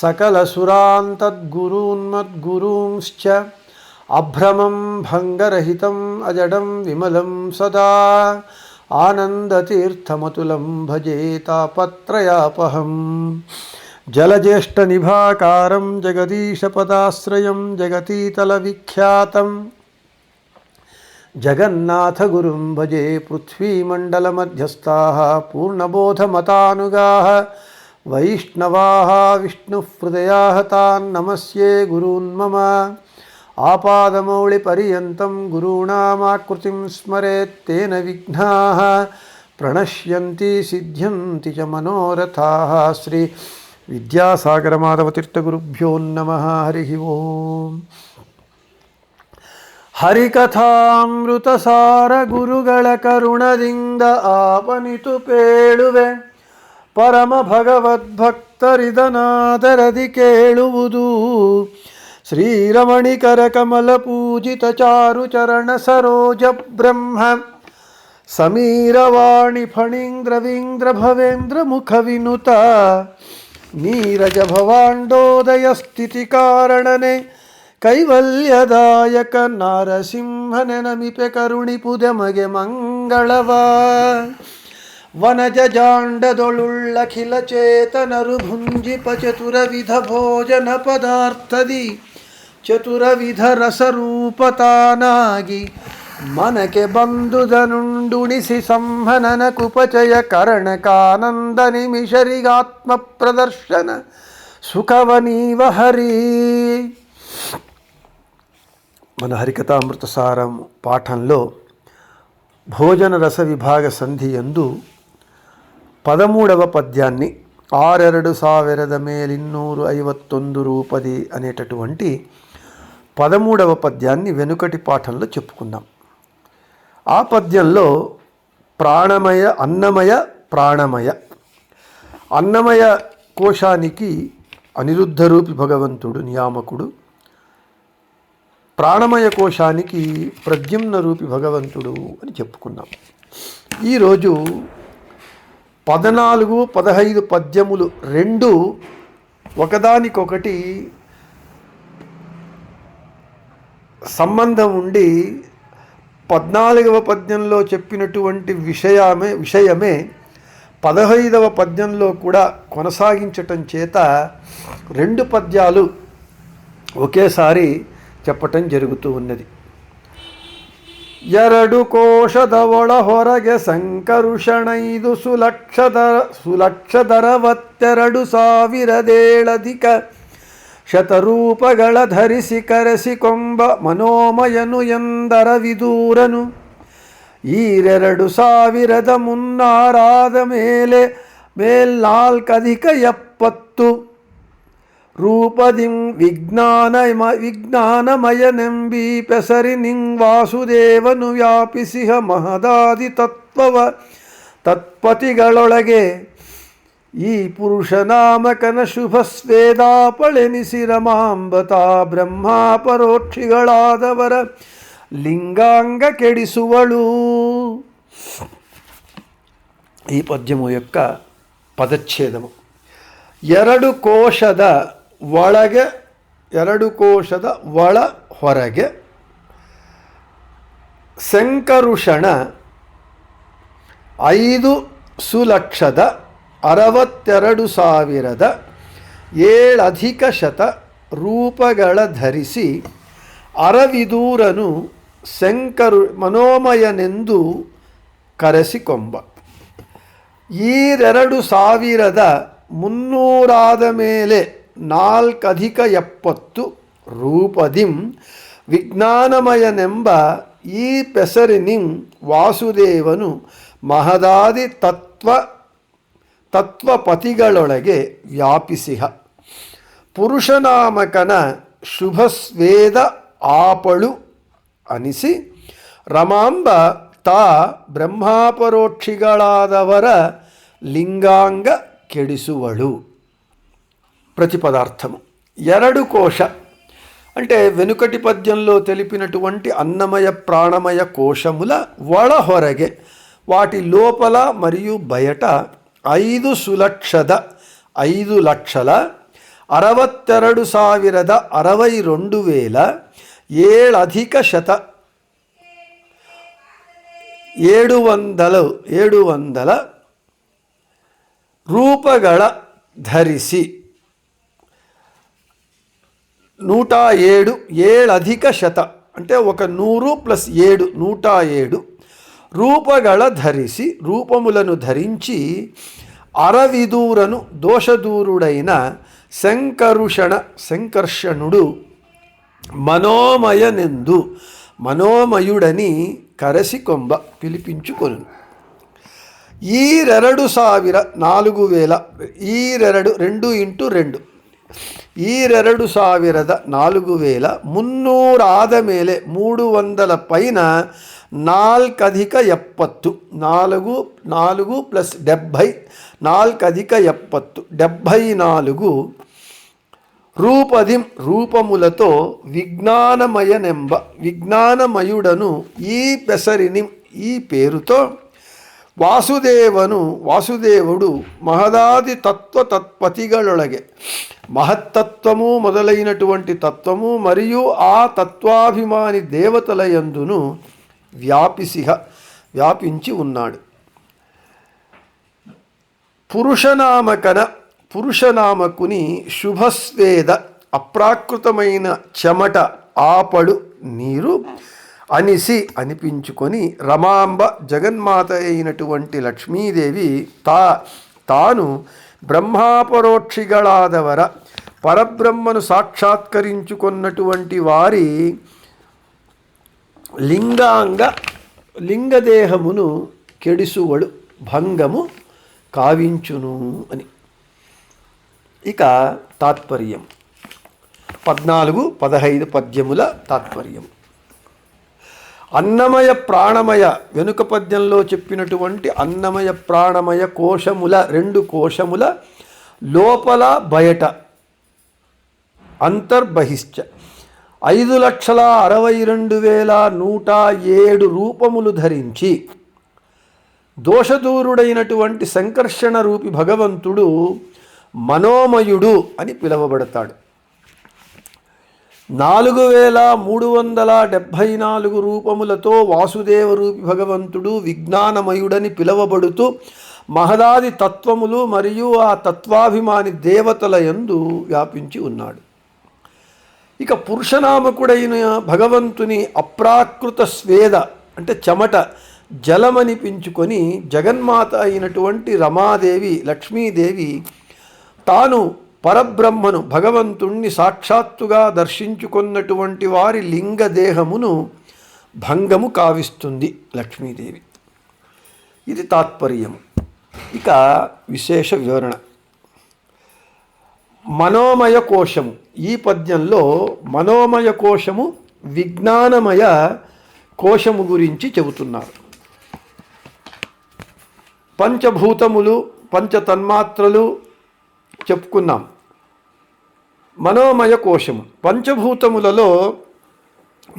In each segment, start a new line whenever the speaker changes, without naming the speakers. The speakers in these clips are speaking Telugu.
सकलसुरान् अभ्रमं भङ्गरहितम् अजडं विमलं सदा आनन्दतीर्थमतुलं भजेतापत्रयापहम् जलज्येष्ठनिभाकारं जगदीशपदाश्रयं जगतीतलविख्यातं जगन्नाथगुरुं भजे पृथ्वीमण्डलमध्यस्थाः पूर्णबोधमतानुगाः। वैष्णवाः विष्णुहृदयाः तान् नमस्ये गुरून्मम आपादमौलिपर्यन्तं गुरूणामाकृतिं स्मरेत् तेन विघ्नाः प्रणश्यन्ति सिद्ध्यन्ति च मनोरथाः श्री विद्यासागरमाधवतीर्थगुरुभ्यो नमः हरिः ओम् ಹರಿಕಥಾಮೃತಸಾರ ಗುರುಗಳ ಕರುಣದಿಂದ ಆಪನಿತು ಪೇಳುವೆ ಪರಮ ಭಗವದ್ಭಕ್ತರಿದನಾದರದಿ ಕೇಳುವುದು. ಶ್ರೀರಮಣಿಕರ ಕಮಲ ಪೂಜಿತ ಚಾರು ಚರಣ ಸರೋಜ ಬ್ರಹ್ಮ. ಸಮೀರವಾಣಿ ಫಣೀಂದ್ರವೀಂದ್ರ ಭವೇಂದ್ರ ಮುಖ ವಿನುತ. ನೀರಜ ಭವಾಂಡೋದಯ ಸ್ಥಿತಿ ಕಾರಣನೆ. ಕೈವಲ್ಯದಾಯಕ ನಾರಸಿಂಹನೆ ನಮಿಪೆ ಕರುಣಿಪುದೆ ಮಗೆ ಮಂಗಳವ. ವನಜ ಜಾಂಡದೊಳುಳ್ಳಖಿಲ ಚೇತನರು ಭುಂಜಿಪ ಚತುರವಿಧ ಭೋಜನ ಪದಾರ್ಥದಿ ಚತುರವಿಧ ರಸರೂಪತಾನಾಗಿ ಮನಕ್ಕೆ ಬಂದುದನುಂಡುಣಿಸಿ ಸಂಹನನ ಕುಪಚಯ ಕರಣಕಾನಂದ ನಿಮಿಷರಿಗಾತ್ಮ ಪ್ರದರ್ಶನ ಸುಖವನೀವ ಹರಿ మన హరికథామృత సారం పాఠంలో భోజన రస విభాగ సంధి యందు పదమూడవ పద్యాన్ని ఆరెరడు సావెరద మేలిన్నూరు ఐవత్తొందు రూపది అనేటటువంటి పదమూడవ పద్యాన్ని వెనుకటి పాఠంలో చెప్పుకుందాం. ఆ పద్యంలో ప్రాణమయ అన్నమయ ప్రాణమయ. అన్నమయ కోశానికి అనిరుద్ధ రూపి భగవంతుడు నియామకుడు. ప్రాణమయ కోశానికి ప్రద్యుమ్న రూపి భగవంతుడు అని చెప్పుకున్నాం ఈరోజు పద్నాలుగు పదహైదు పద్యములు రెండు ఒకదానికొకటి సంబంధం ఉండి పద్నాలుగవ పద్యంలో చెప్పినటువంటి విషయమే విషయమే పదహైదవ పద్యంలో కూడా కొనసాగించటం చేత రెండు పద్యాలు ఒకేసారి చెప్పటం జరుగుతూ ఉన్నది. ಎರಡು ಕೋಶದ ಒಳ ಹೊರಗೆ ಸಂಕರುಷಣೈದು ಸುಲಕ್ಷದ ಸುಲಕ್ಷದರವತ್ತೆರಡು ಸಾವಿರದೇಳಧಿಕ ಶತರೂಪಗಳ ಧರಿಸಿ ಕರೆಸಿಕೊಂಬ ಮನೋಮಯನು ಎಂದರ ವಿದೂರನು. ಈರೆರಡು ಸಾವಿರದ ಮುನ್ನಾರಾದ ಮೇಲೆ ಮೇಲ್ನಾಲ್ಕಧಿಕ ಎಪ್ಪತ್ತು ರೂಪದಿಂ ವಿಜ್ಞಾನಮ ವಿಜ್ಞಾನಮಯನೆಂಬೀ ಪೆಸರಿ ನಿಂ ವಾಸುದೇವನು ವ್ಯಾಪಿಸಿಹ ಮಹದಾದಿ ತತ್ವವ ತತ್ಪತಿಗಳೊಳಗೆ ಈ ಪುರುಷನಾಮಕನ ಶುಭ ಸ್ವೇದಾಪಳೆನಿಸಿ ರಮಾಂಬತಾ ಬ್ರಹ್ಮ ಪರೋಕ್ಷಿಗಳಾದವರ లింగాంగ కెడిసువళు ఈ పద్యము యొక్క పదచ్ఛేదము ఎరడు కోశద ಒಳಗೆ ಎರಡು ಕೋಶದ ಒಳ ಹೊರಗೆ ಶಂಕರುಷಣ ಐದು ಸುಲಕ್ಷದ ಅರವತ್ತೆರಡು ಸಾವಿರದ ಏಳಧಿಕ ಶತ ರೂಪಗಳ ಧರಿಸಿ ಅರವಿದೂರನು ಶಂಕರು ಮನೋಮಯನೆಂದು ಕರೆಸಿಕೊಂಬ. ಈರೆರಡು ಸಾವಿರದ ಮುನ್ನೂರಾದ ಮೇಲೆ ನಾಲ್ಕಧಿಕ ಎಪ್ಪತ್ತು ರೂಪದಿಂ ವಿಜ್ಞಾನಮಯನೆಂಬ ಈ ಪೆಸರಿನಿಂ ವಾಸುದೇವನು ಮಹದಾದಿ ತತ್ವ, ತತ್ವಪತಿಗಳೊಳಗೆ ವ್ಯಾಪಿಸಿಹ. ಪುರುಷನಾಮಕನ ಶುಭಸ್ವೇದ ಆಪಳು ಅನಿಸಿ, ರಮಾಂಬ ತಾ ಬ್ರಹ್ಮಾಪರೋಕ್ಷಿಗಳಾದವರ ಲಿಂಗಾಂಗ ಕೆಡಿಸುವಳು. ప్రతిపదార్థము. ఎరడు కోశ అంటే వెనుకటి పద్యంలో తెలిపినటువంటి అన్నమయ ప్రాణమయ కోశముల ఒళహొరగే వాటి లోపల మరియు బయట ఐదు సులక్షద ఐదు లక్షల అరవత్తెరడు సావిరద అరవై రెండు వేల ఏళధిక శత ఏడు వందలు ఏడు వందల రూపగళ ధరిసి నూట ఏడు ఏళ్ళధిక శత అంటే ఒక నూరు ప్లస్ ఏడు నూట ఏడు రూపగళ ధరిసి రూపములను ధరించి అరవిదూరను దోషదూరుడైన శంకరుషణ శంకర్షణుడు మనోమయనెందు మనోమయుడని కరసి కొంబ పిలిపించుకొను. ఈరెరడు సావిర నాలుగు వేల ఈరెరడు రెండు ఇంటూ రెండు ಈರೆರಡು ಸಾವಿರದ వేల ವೇಲ ಮುನ್ನೂರಾದ ಮೇಲೆ మూడు వందల పైన నాల్కధిక ఎప్పత్తు. నాలుగు నాలుగు ప్లస్ డెబ్భై నాల్కధిక ఎప్పత్తు. డెబ్భై నాలుగు రూపధిం రూపములతో విజ్ఞానమయనెంబ విజ్ఞానమయుడను ఈ పెసరిని ఈ పేరుతో వాసుదేవను వాసుదేవుడు మహదాది తత్వ ತತ್ಪತಿಗಳೊಳಗೆ మహత్తత్వము మొదలైనటువంటి తత్వము మరియు ఆ తత్వాభిమాని దేవతల ఎందును వ్యాపిసిహ వ్యాపించి ఉన్నాడు. పురుషనామకన పురుషనామకుని శుభస్వేద అప్రాకృతమైన చెమట ఆపడు నీరు అనిసి అనిపించుకొని రమాంబ జగన్మాత అయినటువంటి లక్ష్మీదేవి తా తాను బ్రహ్మాపరోక్షిగళాదవర పరబ్రహ్మను సాక్షాత్కరించుకున్నటువంటి వారి లింగాంగ లింగదేహమును కెడిసువడు భంగము కావించును అని. ఇక తాత్పర్యం. పద్నాలుగు పదహైదు పద్యముల తాత్పర్యం. అన్నమయ ప్రాణమయ వెనుక పద్యంలో చెప్పినటువంటి అన్నమయ ప్రాణమయ కోశముల రెండు కోశముల లోపల బయట అంతర్బహిశ్చ ఐదు లక్షల అరవై రెండు వేల నూట ఏడు రూపములు ధరించి దోషదూరుడైనటువంటి సంకర్షణ రూపి భగవంతుడు మనోమయుడు అని పిలువబడతాడు. నాలుగు వేల మూడు వందల డెబ్భై నాలుగు రూపములతో వాసుదేవ రూపి భగవంతుడు విజ్ఞానమయుడని పిలువబడుతూ మహదాది తత్వములు మరియు ఆ తత్వాభిమాని దేవతల యందు వ్యాపించి ఉన్నాడు. ఇక పురుషనామకుడైన భగవంతుని అప్రాకృత స్వేద అంటే చెమట జలమనిపించుకొని జగన్మాత అయినటువంటి రమాదేవి లక్ష్మీదేవి తాను పరబ్రహ్మను భగవంతుణ్ణి సాక్షాత్తుగా దర్శించుకున్నటువంటి వారి లింగదేహమును భంగము కావిస్తుంది లక్ష్మీదేవి. ఇది తాత్పర్యము. ఇక విశేష వివరణ. మనోమయ కోశము. ఈ పద్యంలో మనోమయ కోశము విజ్ఞానమయ కోశము గురించి చెబుతున్నారు. పంచభూతములు పంచతన్మాత్రలు చెప్పుకున్నాం. మనోమయ కోశము. పంచభూతములలో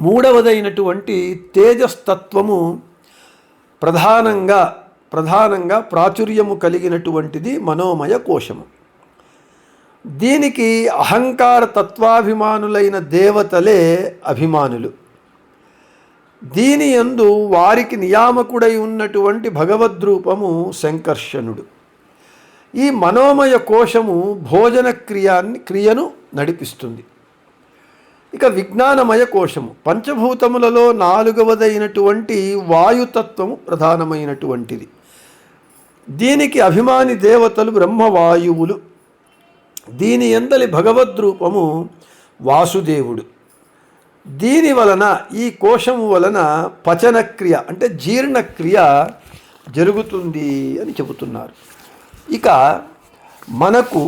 మూడవదైనటువంటి తేజస్తత్వము ప్రధానంగా ప్రధానంగా ప్రాచుర్యము కలిగినటువంటిది మనోమయ కోశము. దీనికి అహంకార తత్వాభిమానులైన దేవతలే అభిమానులు. దీని యందు వారికి నియామకుడై ఉన్నటువంటి భగవద్రూపము శంకర్షణుడు. ఈ మనోమయ కోశము భోజన క్రియాన్ని క్రియను నడిపిస్తుంది. ఇక విజ్ఞానమయ కోశము. పంచభూతములలో నాలుగవదైనటువంటి వాయుతత్వము ప్రధానమైనటువంటిది. దీనికి అభిమాని దేవతలు బ్రహ్మవాయువులు. దీని ఎందలి భగవద్రూపము వాసుదేవుడు. దీని వలన ఈ కోశము వలన పచనక్రియ అంటే జీర్ణక్రియ జరుగుతుంది అని చెబుతున్నారు. ఇక మనకు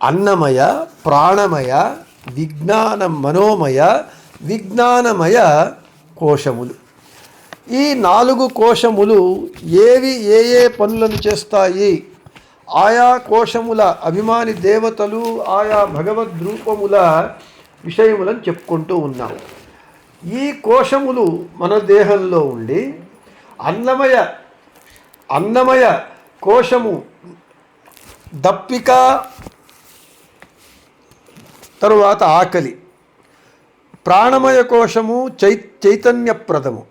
అన్నమయ ప్రాణమయ విజ్ఞాన మనోమయ విజ్ఞానమయ కోశములు. ఈ నాలుగు కోశములు ఏవి ఏ ఏ పనులను చేస్తాయి? ఆయా కోశముల అభిమాని దేవతలు ఆయా భగవద్రూపముల విషయములను చెప్పుకుంటూ ఉన్నాం. ఈ కోశములు మన దేహంలో ఉండి అన్నమయ అన్నమయ కోశము దప్పిక తరువాత ఆకలి. ప్రాణమయ కోశము చై చైతన్యప్రదము.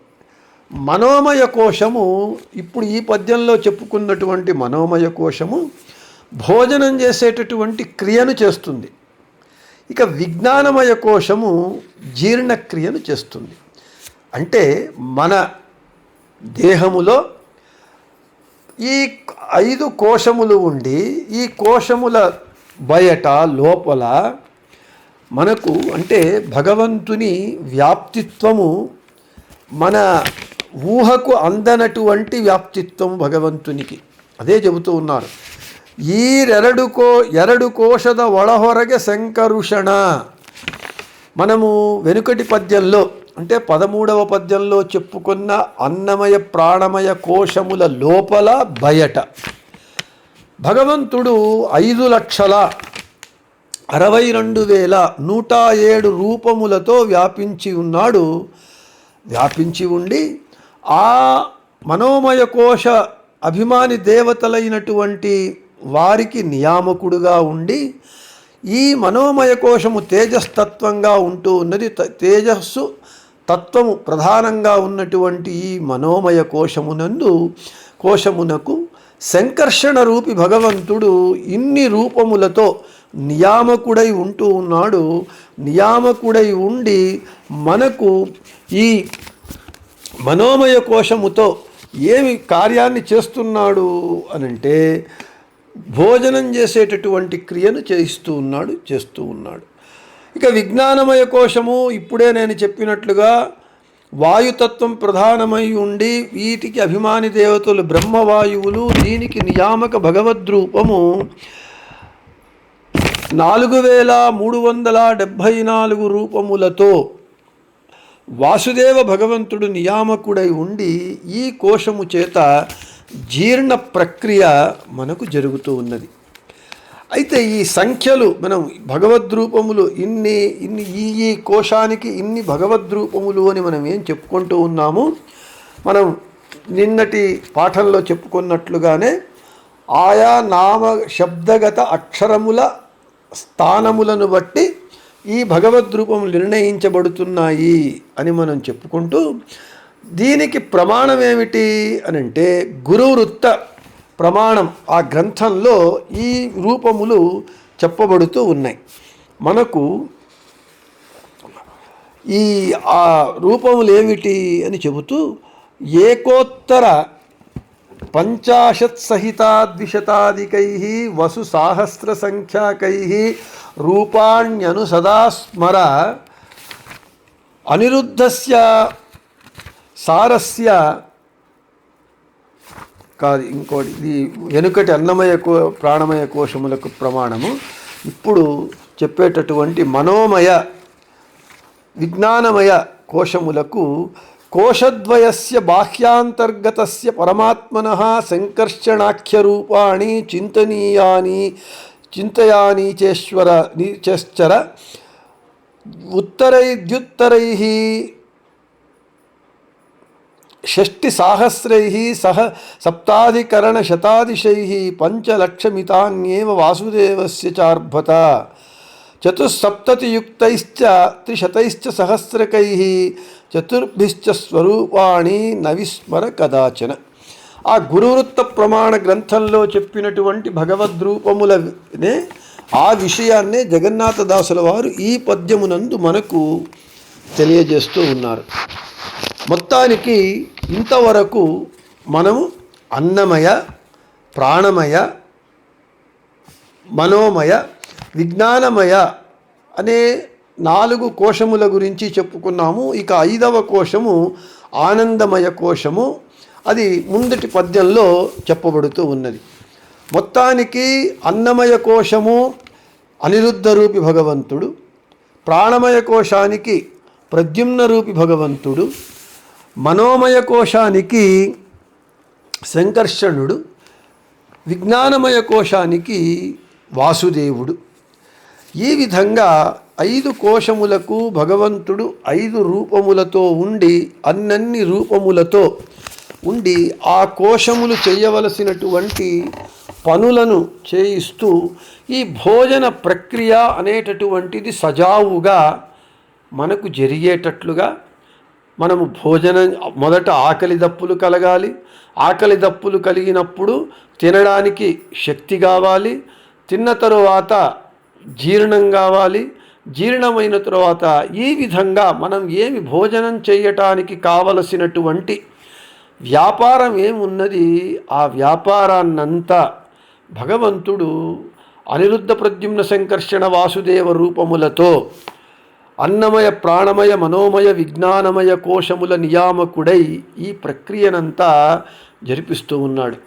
మనోమయ కోశము ఇప్పుడు ఈ పద్యంలో చెప్పుకున్నటువంటి మనోమయ కోశము భోజనం చేసేటటువంటి క్రియను చేస్తుంది. ఇక విజ్ఞానమయ కోశము జీర్ణక్రియను చేస్తుంది. అంటే మన దేహములో ఈ ఐదు కోశములు ఉండి ఈ కోశముల బయట లోపల మనకు అంటే భగవంతుని వ్యాప్తిత్వము మన ఊహకు అందనటువంటి వ్యాప్తిత్వం భగవంతునికి. అదే చెబుతూ ఉన్నారు. ఈరెరడు కో ఎరడు కోశద ఒళహొరగ శంకరుషణ. మనము వెనుకటి పద్యంలో అంటే పదమూడవ పద్యంలో చెప్పుకున్న అన్నమయ ప్రాణమయ కోశముల లోపల బయట. భగవంతుడు ఐదు లక్షల అరవై రెండు వేల నూట ఏడు రూపములతో వ్యాపించి ఉన్నాడు. వ్యాపించి ఉండి ఆ మనోమయ కోశ అభిమాని దేవతలైనటువంటి వారికి నియామకుడుగా ఉండి ఈ మనోమయ కోశము తేజస్తత్వంగా ఉంటూ ఉన్నది. త- తేజస్సు తత్వము ప్రధానంగా ఉన్నటువంటి ఈ మనోమయ కోశమునందు కోశమునకు సంకర్షణ రూపి భగవంతుడు ఇన్ని రూపములతో నియామకుడై ఉంటూ ఉన్నాడు. నియామకుడై ఉండి మనకు ఈ మనోమయ కోశముతో ఏమి కార్యాన్ని చేస్తున్నాడు అనంటే భోజనం చేసేటటువంటి క్రియను చేయిస్తూ ఉన్నాడు చేస్తూ ఉన్నాడు. ఇక విజ్ఞానమయ కోశము ఇప్పుడే నేను చెప్పినట్లుగా వాయుతత్వం ప్రధానమై ఉండి వీటికి అభిమాని దేవతలు బ్రహ్మవాయువులు దీనికి నియామక భగవద్రూపము నాలుగు వేల మూడు వందల డెబ్భై నాలుగు రూపములతో వాసుదేవ భగవంతుడు నియామకుడై ఉండి ఈ కోశము చేత జీర్ణ ప్రక్రియ మనకు జరుగుతూ ఉన్నది. అయితే ఈ సంఖ్యలు మనం భగవద్రూపములు ఇన్ని ఇన్ని ఈ ఈ కోశానికి ఇన్ని భగవద్రూపములు అని మనం ఏం చెప్పుకుంటూ ఉన్నాము? మనం నిన్నటి పాఠంలో చెప్పుకున్నట్లుగానే ఆయా నామ శబ్దగత అక్షరముల స్థానములను బట్టి ఈ భగవద్రూపములు నిర్ణయించబడుతున్నాయి అని మనం చెప్పుకుంటూ దీనికి ప్రమాణం ఏమిటి అని అంటే గురువృత్త ప్రమాణం ఆ గ్రంథంలో ఈ రూపములు చెప్పబడుతూ ఉన్నాయి. మనకు ఈ ఆ రూపములు ఏమిటి అని చెబుతూ ఏకోత్తర పంచాశత్ సహితాద్విశతాధికై వసు సాహస్ర సంఖ్యాకై రూపాణ్యను సదా స్మర అనిరుద్ధస్య సారస్య కాదు ఇంకోటి ఇది వెనుకటి అన్నమయ కో ప్రాణమయ కోశములకు ప్రమాణము. ఇప్పుడు చెప్పేటటువంటి మనోమయ విజ్ఞానమయ కోశములకు కోశద్వయస్య బాహ్యాంతర్గతస్య పరమాత్మన సంకర్షణాఖ్యరూపాణి చింతనీయాని చింతయాని చేశ్వర నీచేశ్చర ఉత్తరైద్యుత్తరై షష్టిసాహస్రై సహ సప్తాధికరణశతాదిశై పంచలక్షమితాన్యేవ వాసుదేవస్య చార్భత చతుస్సప్తతియుక్తైశ్చ త్రిశతైశ్చ సహస్రకై చతుర్భిశ్చ స్వరూపాణి నవిస్మర కదాచన ఆ గురువృత్త ప్రమాణ గ్రంథంలో చెప్పినటువంటి భగవద్రూపములనే ఆ విషయాన్నే జగన్నాథదాసుల వారు ఈ పద్యమునందు మనకు తెలియజేస్తూ ఉన్నారు. మొత్తానికి ఇంతవరకు మనము అన్నమయ ప్రాణమయ మనోమయ విజ్ఞానమయ అనే నాలుగు కోశముల గురించి చెప్పుకున్నాము. ఇక ఐదవ కోశము ఆనందమయ కోశము. అది ముందటి పద్యంలో చెప్పబడుతూ ఉన్నది. మొత్తానికి అన్నమయ కోశము అనిరుద్ధ రూపి భగవంతుడు ప్రాణమయ కోశానికి ప్రద్యుమ్న రూపి భగవంతుడు మనోమయ కోశానికి సంకర్షణుడు విజ్ఞానమయ కోశానికి వాసుదేవుడు. ఈ విధంగా ఐదు కోశములకు భగవంతుడు ఐదు రూపములతో ఉండి అన్నన్ని రూపములతో ఉండి ఆ కోశములు చేయవలసినటువంటి పనులను చేయిస్తూ ఈ భోజన ప్రక్రియ అనేటటువంటిది సజావుగా మనకు జరిగేటట్లుగా మనము భోజనం మొదట ఆకలి దప్పులు కలగాలి. ఆకలి దప్పులు కలిగినప్పుడు తినడానికి శక్తి కావాలి. తిన్న తరువాత జీర్ణం కావాలి. జీర్ణమైన తరువాత ఈ విధంగా మనం ఏమి భోజనం చేయటానికి కావలసినటువంటి వ్యాపారం ఏమున్నది? ఆ వ్యాపారాన్నంతా భగవంతుడు అనిరుద్ధ ప్రద్యుమ్న సంకర్షణ వాసుదేవ రూపములతో అన్నమయ ప్రాణమయ మనోమయ విజ్ఞానమయ కోశముల నియామకుడై ఈ ప్రక్రియనంతా జరిపిస్తూ ఉన్నాడు.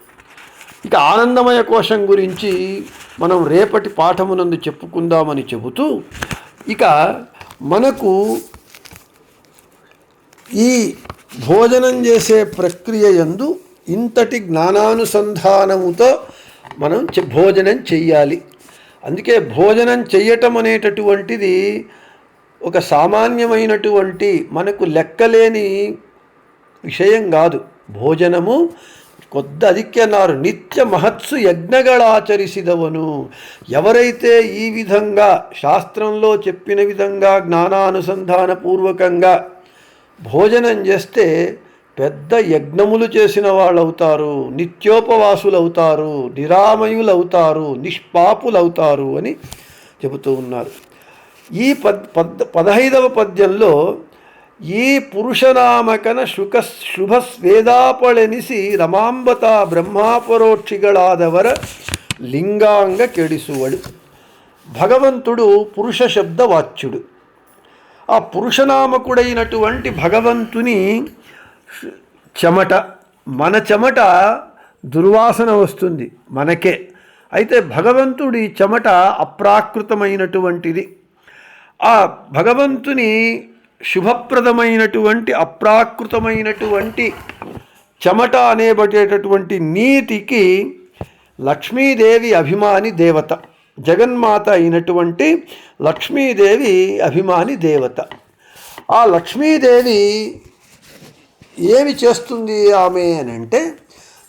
ఇక ఆనందమయ కోశం గురించి మనం రేపటి పాఠమునందు చెప్పుకుందామని చెబుతూ ఇక మనకు ఈ భోజనం చేసే ప్రక్రియ యందు ఇంతటి జ్ఞానానుసంధానముతో మనం చె- భోజనం చెయ్యాలి. అందుకే భోజనం చెయ్యటం అనేటటువంటిది ఒక సామాన్యమైనటువంటి మనకు లెక్కలేని విషయం కాదు. భోజనము కొద్ద అధిక్యన్నారు నిత్య మహత్సు యజ్ఞగళాచరిసిదవను ఎవరైతే ఈ విధంగా శాస్త్రంలో చెప్పిన విధంగా జ్ఞానానుసంధానపూర్వకంగా భోజనం చేస్తే పెద్ద యజ్ఞములు చేసిన వాళ్ళవుతారు. నిత్యోపవాసులవుతారు. నిరామయులవుతారు. నిష్పాపులవుతారు అని చెబుతూ ఉన్నారు. ఈ పద్ పద్ పదహైదవ పద్యంలో ఈ పురుషనామకన శుక శుభ ಸ್ವೇದಾಪಳೆನಿಸಿ రమాంబత బ్రహ్మాపరోక్షిగళాదవర లింగాంగ కెడిసువడు. భగవంతుడు పురుష శబ్దవాచ్యుడు ఆ పురుషనామకుడైనటువంటి భగవంతుని చెమట మన చెమట దుర్వాసన వస్తుంది మనకే. అయితే భగవంతుడి చెమట అప్రాకృతమైనటువంటిది. ఆ భగవంతుని శుభప్రదమైనటువంటి అప్రాకృతమైనటువంటి చెమట అనేబడేటటువంటి నీటికి లక్ష్మీదేవి అభిమాని దేవత. జగన్మాత అయినటువంటి లక్ష్మీదేవి అభిమాని దేవత. ఆ లక్ష్మీదేవి ఏమి చేస్తుంది ఆమె అని అంటే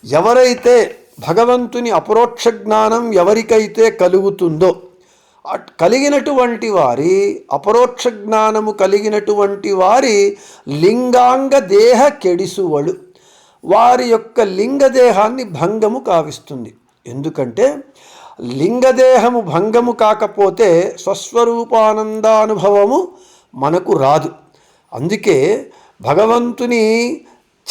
ఎవరైతే భగవంతుని అపరోక్ష జ్ఞానం ఎవరికైతే కలుగుతుందో కలిగినటువంటి వారి అపరోక్ష జ్ఞానము కలిగినటువంటి వారి లింగాంగ దేహ కెడిసువడు వారి యొక్క లింగదేహాన్ని భంగము కావిస్తుంది. ఎందుకంటే లింగదేహము భంగము కాకపోతే స్వస్వరూపానందానుభవము మనకు రాదు. అందుకే భగవంతుని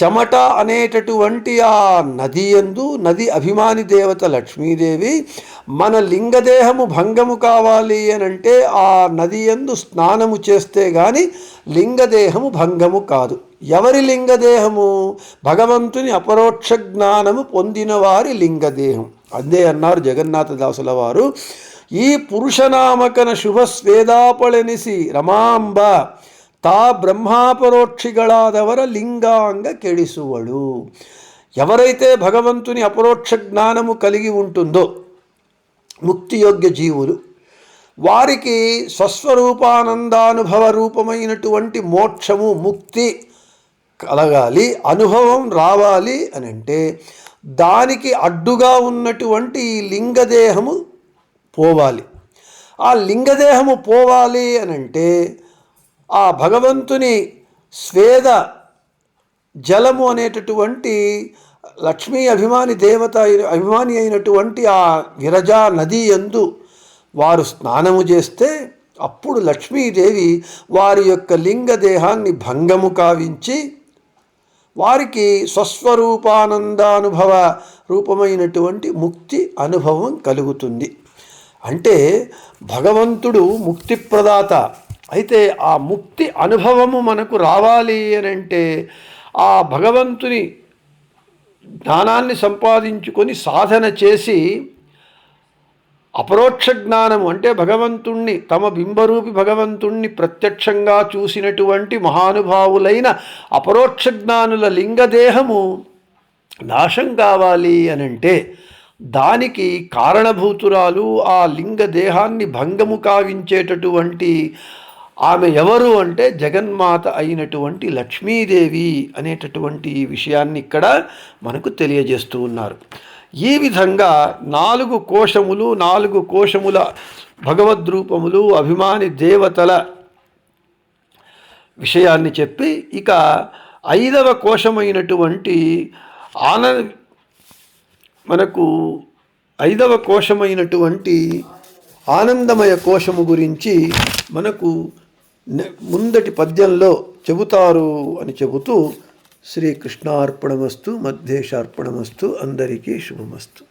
చెమట అనేటటువంటి ఆ నది ఎందు నది అభిమాని దేవత లక్ష్మీదేవి మన లింగదేహము భంగము కావాలి అని అంటే ఆ నది ఎందు స్నానము చేస్తే గాని లింగదేహము భంగము కాదు. ఎవరి లింగదేహము? భగవంతుని అపరోక్ష జ్ఞానము పొందిన వారి లింగదేహం. అదే అన్నారు జగన్నాథదాసుల వారు. ఈ పురుషనామకన శుభ స్వేదాపళనిసి రమాంబ తా బ్రహ్మాపరోక్షిగళాదవర లింగాంగ కెడిసువడు ఎవరైతే భగవంతుని అపరోక్ష జ్ఞానము కలిగి ఉంటుందో ముక్తియోగ్య జీవులు వారికి స్వస్వరూపానందానుభవ రూపమైనటువంటి మోక్షము ముక్తి కలగాలి అనుభవం రావాలి అని అంటే దానికి అడ్డుగా ఉన్నటువంటి ఈ లింగదేహము పోవాలి. ఆ లింగదేహము పోవాలి అని అంటే ఆ భగవంతుని స్వేద జలము అనేటటువంటి లక్ష్మీ అభిమాని దేవత అభిమాని అయినటువంటి ఆ విరజా నది ఎందు వారు స్నానము చేస్తే అప్పుడు లక్ష్మీదేవి వారి యొక్క లింగ దేహాన్ని భంగము కావించి వారికి స్వస్వరూపానందానుభవ రూపమైనటువంటి ముక్తి అనుభవం కలుగుతుంది. అంటే భగవంతుడు ముక్తి ప్రదాత అయితే ఆ ముక్తి అనుభవము మనకు రావాలి అని అంటే ఆ భగవంతుని జ్ఞానాన్ని సంపాదించుకొని సాధన చేసి అపరోక్ష జ్ఞానము అంటే భగవంతుణ్ణి తమ బింబరూపి భగవంతుణ్ణి ప్రత్యక్షంగా చూసినటువంటి మహానుభావులైన అపరోక్ష జ్ఞానుల లింగదేహము నాశం కావాలి అని అంటే దానికి కారణభూతురాలు ఆ లింగ దేహాన్ని భంగము కావించేటటువంటి ఆమె ఎవరు అంటే జగన్మాత అయినటువంటి లక్ష్మీదేవి అనేటటువంటి విషయాన్ని ఇక్కడ మనకు తెలియజేస్తూ ఉన్నారు. ఈ విధంగా నాలుగు కోశములు నాలుగు కోశముల భగవద్రూపములు అభిమాని దేవతల విషయాన్ని చెప్పి ఇక ఐదవ కోశమైనటువంటి ఆన మనకు ఐదవ కోశమైనటువంటి ఆనందమయ కోశము గురించి మనకు ముందటి పద్యంలో చెబుతారు అని చెబుతూ శ్రీకృష్ణార్పణమస్తు మధ్యేశార్పణమస్తు అందరికీ శుభమస్తు.